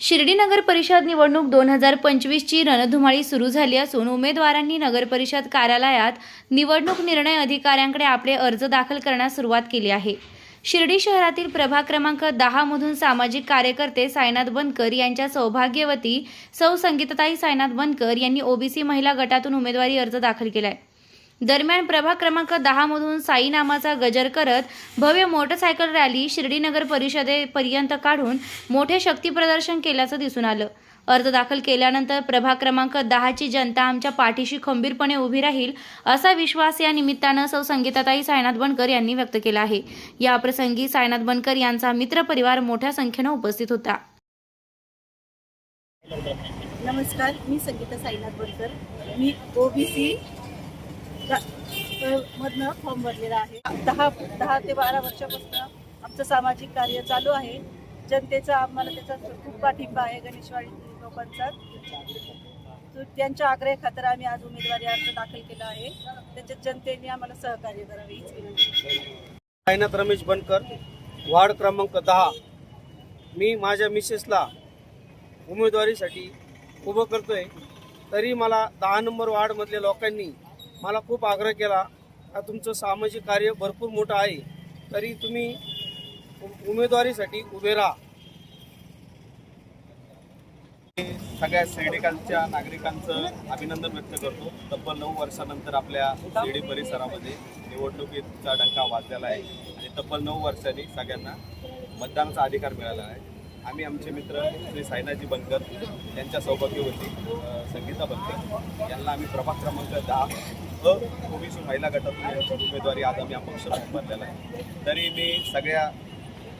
शिर्डी नगर परिषद निवडणूक दोन हजार पंचवीसची रणधुमाळी सुरू झाली असून उमेदवारांनी नगर परिषद कार्यालयात निवडणूक निर्णय अधिकाऱ्यांकडे आपले अर्ज दाखल करण्यास सुरुवात केली आहे. शिर्डी शहरातील प्रभाग क्रमांक दहामधून सामाजिक कार्यकर्ते सायनाथ बनकर यांच्या सौभाग्यवती सौ संगीतताई सायनाथ बनकर यांनी ओबीसी महिला गटातून उमेदवारी अर्ज दाखल केला आहे दरम्यान प्रभाग क्रमांक दहा मधून साई नामाचा गजर करत भव्य मोटरसायकल रॅली शिर्डीनगर परिषदेपर्यंत काढून मोठे शक्तीप्रदर्शन केल्याचं दिसून आलं. अर्ज दाखल केल्यानंतर प्रभाग क्रमांक दहाची जनता आमच्या पाठीशी खंबीरपणे उभी राहील असा विश्वास या निमित्तानं सौ संगीताताई सायनाथ बनकर यांनी व्यक्त केला आहे. या प्रसंगी सायनाथ बनकर यांचा मित्रपरिवार मोठ्या संख्येनं उपस्थित होता. नमस्कार मी संगीता साईनाथ बनकर. मी ओबीसी मधनं फॉर्म भरलेला आहे. दहा दहा ते बारा वर्षापासून आमचं सामाजिक कार्य चालू आहे. जनतेचा आम्हाला त्याचा खूप पाठिंबा आहे गणेशवाडी लोकांचा. त्यांच्या आग्रह खातर आम्ही आज उमेदवारी अर्ज दाखल केला आहे. त्याच्यात जनतेने आम्हाला सहकार्य करावे हीच विनंती साईनाथ रमेश बनकर वार्ड क्रमांक दहा. मी माझ्या मिसेसला उमेदवारीसाठी उभं करतोय. तरी मला दहा नंबर वार्डमधल्या लोकांनी मला खूप आग्रह केला का तुमचं सामाजिक कार्य भरपूर मोठं आहे तरी तुम्ही उ- उमेदवारीसाठी उभे राहा. सगळ्या सैनिकांच्या नागरिकांचं अभिनंदन व्यक्त करतो. तब्बल नऊ वर्षानंतर आपल्या शिर्डी परिसरामध्ये निवडणुकीचा डंका वाजलेला आहे. आणि तब्बल नऊ वर्षांनी सगळ्यांना मतदानाचा अधिकार मिळाला आहे. आम्ही आमचे मित्र श्री साईनाजी बनकर यांच्या सौभाग्यवती संगीता बनकर यांना आम्ही प्रभाग क्रमांक दहा अ ओबीसी महिला गटातून यांची उमेदवारी आज आम्ही अपक्ष म्हणून भरलेला आहे. तरी मी सगळ्या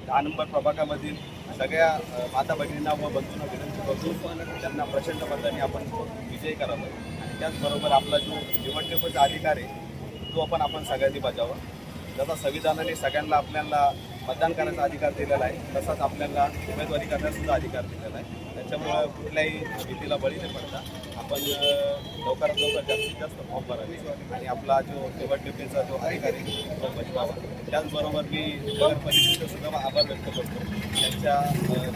दहा नंबर प्रभागामधील सगळ्या माता भगिनींना व बंधूंना विनंती करतो त्यांना प्रचंड मताने आपण विजयी करावा. आणि त्याचबरोबर आपला जो निवडणुकीचा अधिकार आहे तो आपण आपण सगळ्यांनी बजावा. जसा संविधानाने सगळ्यांना आपल्याला मतदान करण्याचा अधिकार दिलेला आहे. तसाच आपल्याला उमेदवारी करण्याचासुद्धा अधिकार दिलेला आहे. त्याच्यामुळं कुठल्याही भीतीला बळी न पडता. आपण लवकरात लवकर जास्तीत जास्त फॉर्म भरावे. आणि आपला जो निवडणुकीचा जो अधिकारी तो बजवावा त्याचबरोबर मी नगर परिषदेचा सुद्धा आभार व्यक्त करतो. त्यांच्या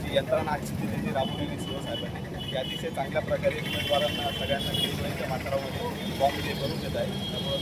जी यंत्रणा आजची जी राबवलेली शिवसाहेबांनी ती अतिशय चांगल्या प्रकारे उमेदवारांना सगळ्यांना खेळीच्या मात्रामध्ये फॉर्म ते भरून देत आहे त्यामुळं